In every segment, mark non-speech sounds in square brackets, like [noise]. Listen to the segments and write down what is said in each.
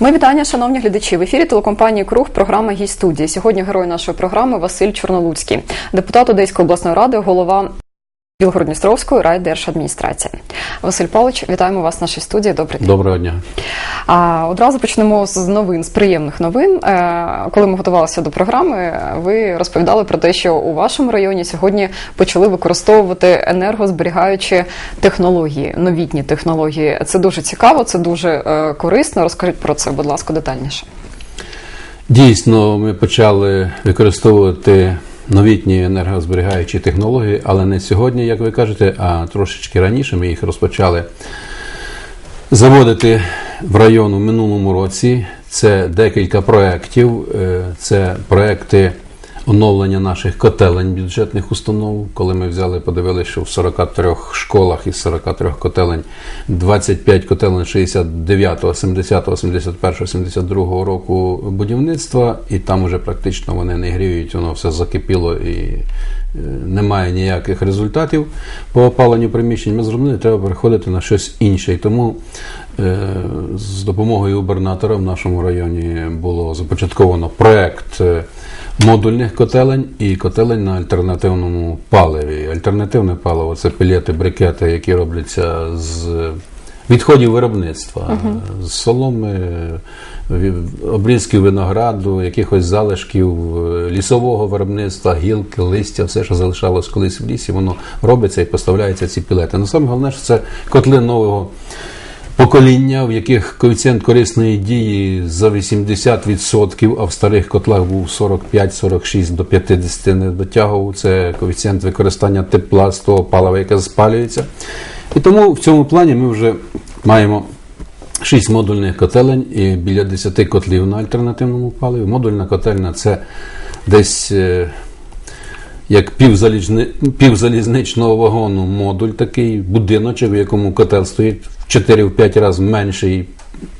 Ми вітання, шановні глядачі. В ефірі телекомпанії Круг програма «Гість студії. Сьогодні герой нашої програми Василь Чорнолуцький, депутат Одеської обласної ради, голова Білгородністровської райдержадміністрації. Василь Павлович, вітаємо вас в нашій студії. Добрий день. Доброго дня. А одразу почнемо з новин, з приємних новин. Е, Коли ми готувалися до програми, ви розповідали про те, що у вашому районі сьогодні почали використовувати енергозберігаючі технології, новітні технології. Це дуже цікаво, це дуже е, корисно. Розкажіть про це, будь ласка, детальніше. Дійсно, ми почали використовувати новітні енергозберігаючі технології, але не сьогодні, як ви кажете, а трошечки раніше ми їх розпочали заводити в район у минулому році. Це декілька проєктів. Е, Це проекти оновлення наших котелень бюджетних установ. Коли ми взяли, подивилися, що в 43 школах із 43 котелень 25 котелень 69, 70, 71, 72 року будівництва, і там уже практично вони не гріють, воно все закипіло і е, немає ніяких результатів по опаленню приміщень. Ми зробили, треба переходити на щось інше. І тому е, з допомогою губернатора в нашому районі було започатковано проект. Модульних котелень і котелень на альтернативному паливі. Альтернативне паливо це пілети, брикети, які робляться з відходів виробництва, з соломи, обрізків винограду, якихось залишків е, лісового виробництва, гілки, листя, все, що залишалось колись в лісі, воно робиться і поставляється ці пілети. Ну саме головне, що це котли нового покоління, в яких коефіцієнт корисної дії за 80%, а в старих котлах був 45-46 до 50 не дотягував. Це коефіцієнт використання тепла з того палива, яке спалюється. І тому в цьому плані ми вже маємо 6 модульних котелень і біля 10 котлів на альтернативному паливі. Модульна котельня це десь. Як півзалізни... півзалізничного вагону модуль такий, будиночок, в якому котел стоїть в 4-5 разів менший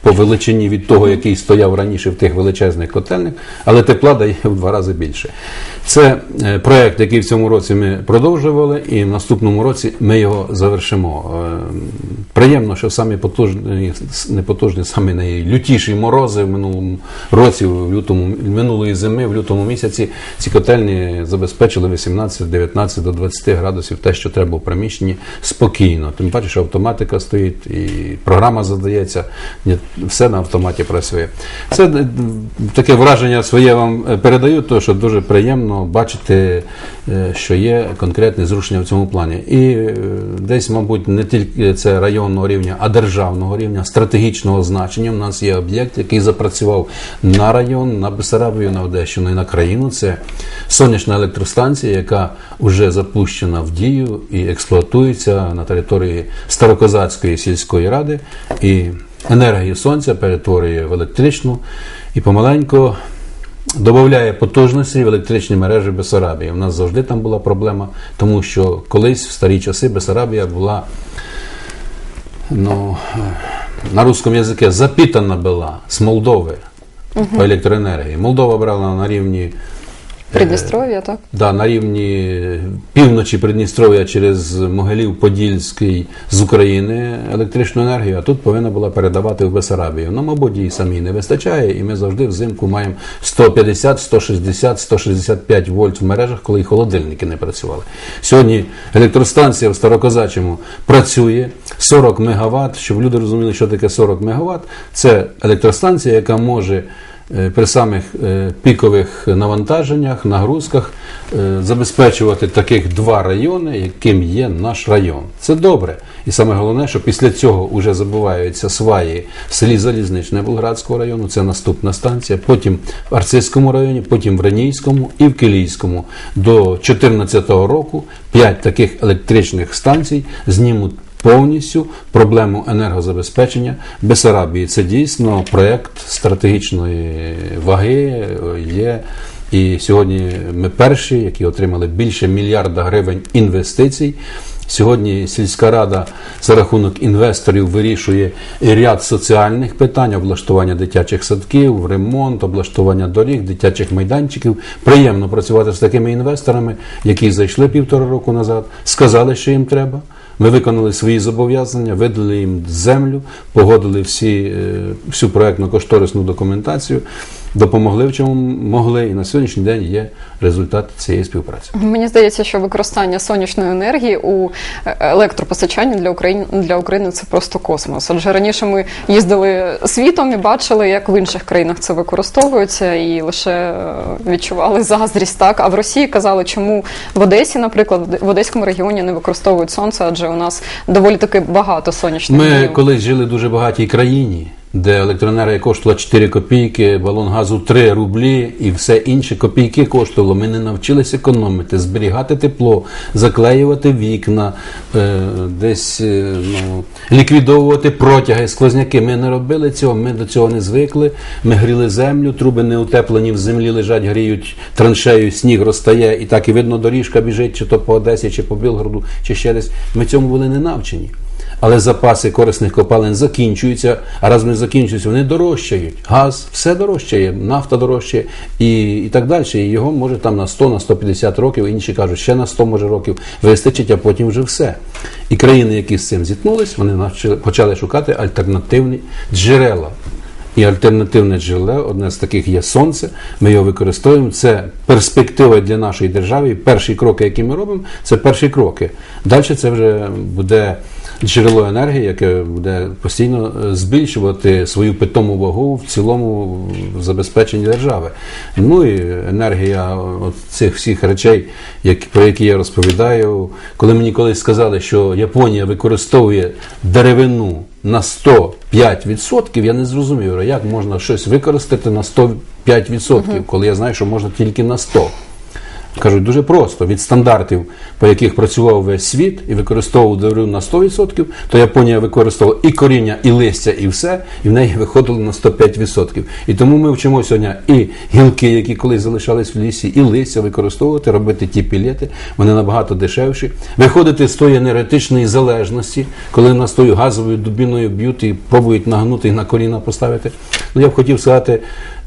по величині від того, який стояв раніше в тих величезних котельних, але тепла дає в два рази більше. Це е, проект, який в цьому році ми продовжували, і в наступному році ми його завершимо. Е, Приємно, що самі потужні, не потужні, самі найлютіші морози в минулому році, в лютому, минулої зими, в лютому місяці, ці котельні забезпечили 18-19 до 20 градусів те, що треба в приміщенні спокійно. Тим паче, що автоматика стоїть і програма задається, все на автоматі працює. Це е, таке враження своє вам е, передаю, тому що дуже приємно бачити, е, що є конкретне зрушення в цьому плані. І десь, мабуть, не тільки це районного рівня, а державного рівня, стратегічного значення. У нас є об'єкт, який запрацював на район, на Бесарабію, на Одещину і на країну. Це сонячна електростанція, яка вже запущена в дію і експлуатується на території Старокозацької сільської ради. І енергію сонця перетворює в електричну і помаленько додає потужності в електричні мережі Бесарабії. У нас завжди там була проблема, тому що колись в старі часи Бесарабія була ну, на русском язике запитана була з Молдови по електроенергії. Молдова брала на рівні Придністров'я, так? Да, на рівні півночі Придністров'я через Могилів-Подільський з України електричну енергію, а тут повинна була передавати в Бесарабію. Ну, мабуть, їй самій не вистачає, і ми завжди взимку маємо 150, 160, 165 вольт в мережах, коли і холодильники не працювали. Сьогодні електростанція в Старокозачому працює 40 МВт. Щоб люди розуміли, що таке 40 МВт, це електростанція, яка може е, при самих е, пікових навантаженнях, нагрузках е, забезпечувати таких два райони, яким є наш район. Це добре. І саме головне, що після цього вже забуваються сваї в селі Залізничне Болградського району. Це наступна станція. Потім в Арцизькому районі, потім в Ренійському і в Килійському. До 2014 року п'ять таких електричних станцій знімуть повністю проблему енергозабезпечення Бесарабії. Це дійсно проєкт стратегічної ваги є. І сьогодні ми перші, які отримали більше мільярда гривень інвестицій. Сьогодні сільська рада за рахунок інвесторів вирішує ряд соціальних питань, облаштування дитячих садків, ремонт, облаштування доріг, дитячих майданчиків. Приємно працювати з такими інвесторами, які зайшли півтора року назад, сказали, що їм треба. Ми виконали свої зобов'язання, видали їм землю, погодили всі, е, всю проектно-кошторисну документацію, допомогли в чому могли, і на сьогоднішній день є результат цієї співпраці. Мені здається, що використання сонячної енергії у е, електропостачанні для України для України це просто космос. Адже раніше ми їздили світом і бачили, як в інших країнах це використовується, і лише е, відчували заздрість. Так а в Росії казали, чому в Одесі, наприклад, в Одеському регіоні не використовують сонце, адже у нас доволі таки багато сонячних Ми днів. колись жили в дуже багатій країні, де електроенергія коштувала 4 копійки, балон газу 3 рублі і все інше копійки коштувало. Ми не навчилися економити, зберігати тепло, заклеювати вікна, е, десь е, ну, ліквідовувати протяги, сквозняки. Ми не робили цього, ми до цього не звикли. Ми гріли землю, труби не утеплені, в землі лежать, гріють траншею, сніг розтає, і так і видно, доріжка біжить, чи то по Одесі, чи по Білгороду, чи ще десь. Ми цьому були не навчені. Але запаси корисних копалин закінчуються, а раз вони закінчуються, вони дорожчають. Газ все дорожчає, нафта дорожчає і, і так далі. І його може там на 100, на 150 років, інші кажуть, ще на 100 може років вистачить, а потім вже все. І країни, які з цим зіткнулись, вони почали шукати альтернативні джерела. І альтернативне джерело, одне з таких є сонце. Ми його використовуємо. Це перспектива для нашої держави. Перші кроки, які ми робимо, це перші кроки. Далі це вже буде джерело енергії, яке буде постійно е, збільшувати свою питому вагу в цілому в забезпеченні держави. Ну і енергія от цих всіх речей, як, про які я розповідаю, коли мені колись сказали, що Японія використовує деревину на 105%, я не зрозумів, як можна щось використати на 105%, коли я знаю, що можна тільки на 100%. Кажуть, дуже просто. Від стандартів, по яких працював весь світ і використовував деревину на 100%, то Японія використовувала і коріння, і листя, і все, і в неї виходило на 105%. І тому ми вчимо сьогодні і гілки, які колись залишались в лісі, і листя використовувати, робити ті пілети, вони набагато дешевші. Виходити з тої енергетичної залежності, коли нас тою газовою дубіною б'ють і пробують нагнути і на коліна поставити. Ну, я б хотів сказати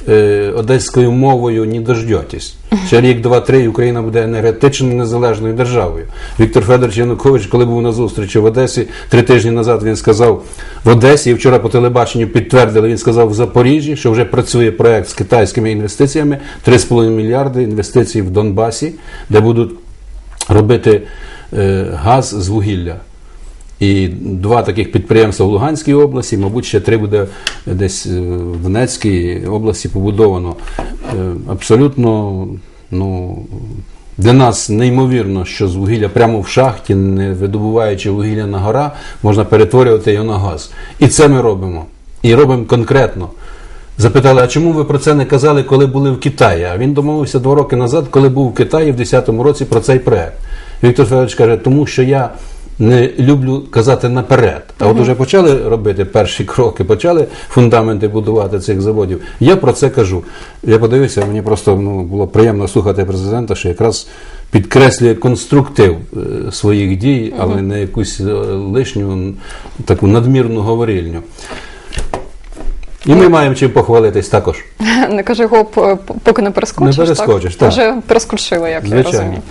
е, одеською мовою не дождетесь. Ще рік, два, три, і Україна буде енергетично незалежною державою. Віктор Федорович Янукович, коли був на зустрічі в Одесі, три тижні назад він сказав в Одесі, і вчора по телебаченню підтвердили, він сказав в Запоріжжі, що вже працює проект з китайськими інвестиціями 3,5 мільярди інвестицій в Донбасі, де будуть робити е, газ з вугілля. І два таких підприємства в Луганській області, мабуть, ще три буде десь е, в Донецькій області побудовано. Е, Абсолютно, ну. Для нас неймовірно, що з вугілля прямо в шахті, не видобуваючи вугілля на гора, можна перетворювати його на газ. І це ми робимо. І робимо конкретно. Запитали, а чому ви про це не казали, коли були в Китаї? А він домовився два роки назад, коли був в Китаї в 2010 році про цей проект. Віктор Федорович каже, тому що я не люблю казати наперед. А от уже почали робити перші кроки, почали фундаменти будувати цих заводів. Я про це кажу. Я подивився, мені просто ну, було приємно слухати президента, що якраз підкреслює конструктив е, своїх дій, але не якусь е, лишню таку надмірну говорильню. І ми маємо чим похвалитись також. [laughs] Не кажи гоп, е, поки не перескочиш. Не перескочиш, так. Вже перескочила, як Звичайно. я розумію.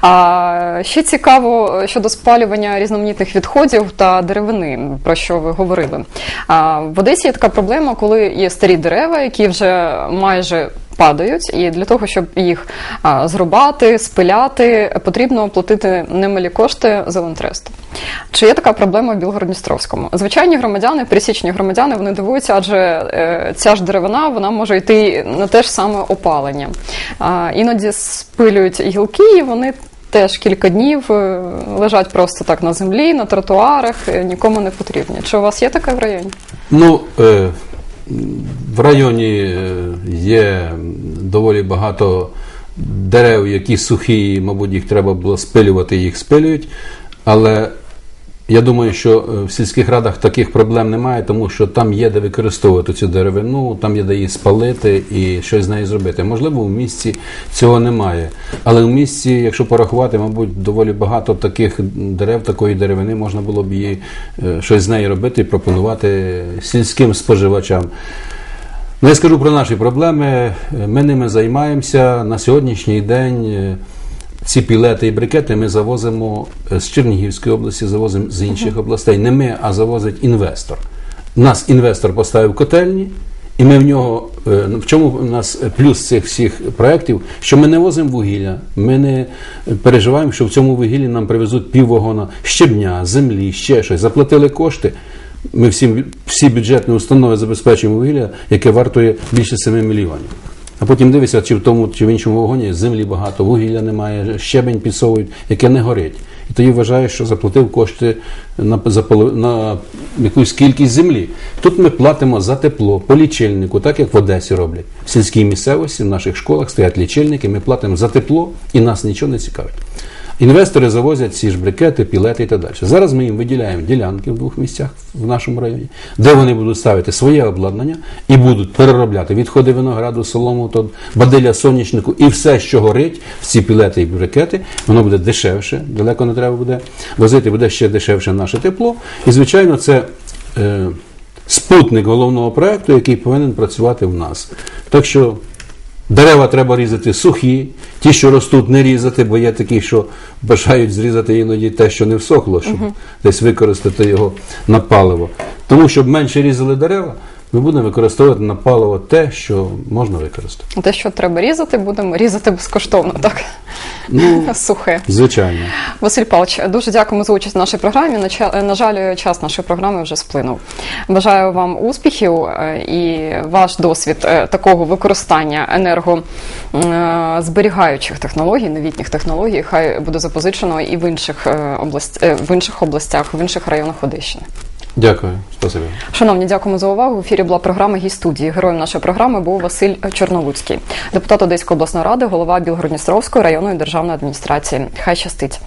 А, ще цікаво е, щодо спалювання різноманітних відходів та деревини, про що ви говорили. А, в Одесі є така проблема, коли є старі дерева, які вже майже падають, і для того, щоб їх зрубати, спиляти, потрібно платити немалі кошти за лантресту. Чи є така проблема в Білгородністровському? Звичайні громадяни, пересічні громадяни, вони дивуються, адже е, ця ж деревина вона може йти на те ж саме опалення. Іноді спилюють гілки, і вони теж кілька днів е, лежать просто так на землі, на тротуарах, е, нікому не потрібні. Чи у вас є таке в районі? Ну, в районі е, є доволі багато дерев, які сухі, мабуть, їх треба було спилювати, їх спилюють. Але я думаю, що е, в сільських радах таких проблем немає, тому що там є де використовувати цю деревину, там є де її спалити і щось з нею зробити. Можливо, в місті цього немає. Але в місті, якщо порахувати, мабуть, доволі багато таких дерев, такої деревини, можна було б її е, щось з нею робити і пропонувати сільським споживачам. Ну, я скажу про наші проблеми. Е, Ми ними займаємося на сьогоднішній день. Ці пілети і брикети ми завозимо е, з Чернігівської області, завозимо з інших областей. Не ми, а завозить інвестор. Нас інвестор поставив котельні, і ми в нього е, в чому у нас плюс цих всіх проєктів, що ми не возимо вугілля, ми не переживаємо, що в цьому вугіллі нам привезуть піввагона щебня, землі, ще щось. Заплатили кошти. Ми всі, всі бюджетні установи забезпечуємо вугілля, яке вартує більше 7 мільйонів. А потім дивишся, чи в тому, чи в іншому вогоні землі багато, вугілля немає, щебень підсовують, яке не горить. І тоді вважаєш, що заплатив кошти на, на якусь кількість землі. Тут ми платимо за тепло по лічильнику, так як в Одесі роблять. В сільській місцевості, в наших школах стоять лічильники, ми платимо за тепло і нас нічого не цікавить. Інвестори завозять ці ж брикети, пілети і так далі. Зараз ми їм виділяємо ділянки в двох місцях в нашому районі, де вони будуть ставити своє обладнання і будуть переробляти відходи винограду, солому, бадиля сонячнику і все, що горить в ці пілети і брикети, воно буде дешевше, далеко не треба буде возити, буде ще дешевше наше тепло. І, звичайно, це. Е, Спутник головного проекту, який повинен працювати в нас. Так що Дерева треба різати сухі, ті, що ростуть, не різати, бо є такі, що бажають зрізати іноді те, що не всохло, щоб десь використати його на паливо. Тому, щоб менше різали дерева, ми будемо використовувати на паливо те, що можна використати. Те, що треба різати, будемо різати безкоштовно, так? Ну, [laughs] Сухе. звичайно. Василь Павлович, дуже дякуємо за участь в нашій програмі. На жаль, час нашої програми вже сплинув. Бажаю вам успіхів е, і ваш досвід е, такого використання енергозберігаючих технологій, новітніх технологій, хай буде запозичено і в інших е, область, е, в інших областях, в інших районах Одещини. Дякую. Спасибі. Шановні, дякуємо за увагу. В ефірі була програма «Гість студії. Героєм нашої програми був Василь Чорновуцький, депутат Одеської обласної ради, голова Білгородністровської районної державної адміністрації. Хай щастить.